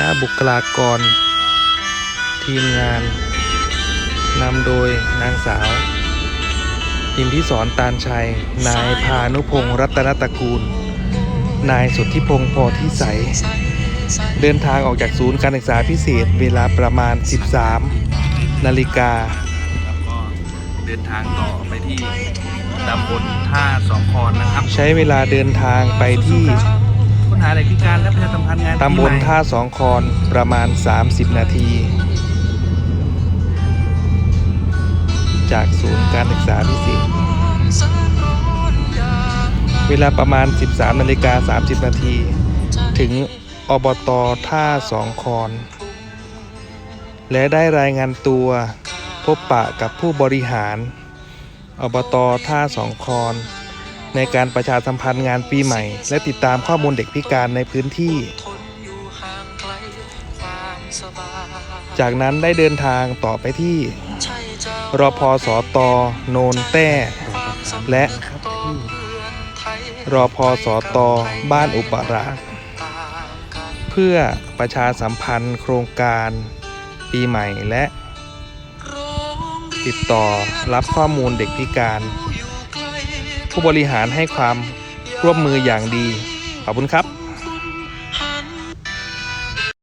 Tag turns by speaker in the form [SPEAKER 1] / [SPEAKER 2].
[SPEAKER 1] ณะบุคลากร ทีมงานนำโดยนางสาวอิมพิสรตาลชัย นายพานุพงศ์รัตนตระกูล นายสุทธิพงศ์พอทิสัยเดินทางออกจากศูนย์การศึกษาพิเศษเวลาประมาณ 13 นาฬิกา
[SPEAKER 2] แล้วก็เดินทางต่อไปที่ตำบลท่าสองคอนนะครับ
[SPEAKER 1] ใช้เวลาเดินทางไปที่
[SPEAKER 2] ค้น หาเด็กพิการและประชาสัมพันธ์งาน
[SPEAKER 1] ตำบล
[SPEAKER 2] ปีใหม่
[SPEAKER 1] ท่าสองคอนประมาณ 30 นาที จากศูนย์การศึกษาพิเศษเวลาประมาณ 13นาฬิกา30 นาที ถึงอบตท่าสองคอน และได้รายงานตัวพบปะกับผู้บริหาร อบตท่าสองคอน ในการประชาสัมพันธ์งานปีใหม่ และติดตามข้อมูลเด็กพิการในพื้นที่ จากนั้นได้เดินทางต่อไปที่รพสตโนนแต้ และรพสตบ้านอุปราชเพื่อประชาสัมพันธ์โครงการปีใหม่และ ติดต่อรับข้อมูลเด็กพิการ ผู้บริหารให้ความร่วมมืออย่างดี ขอบคุณครับ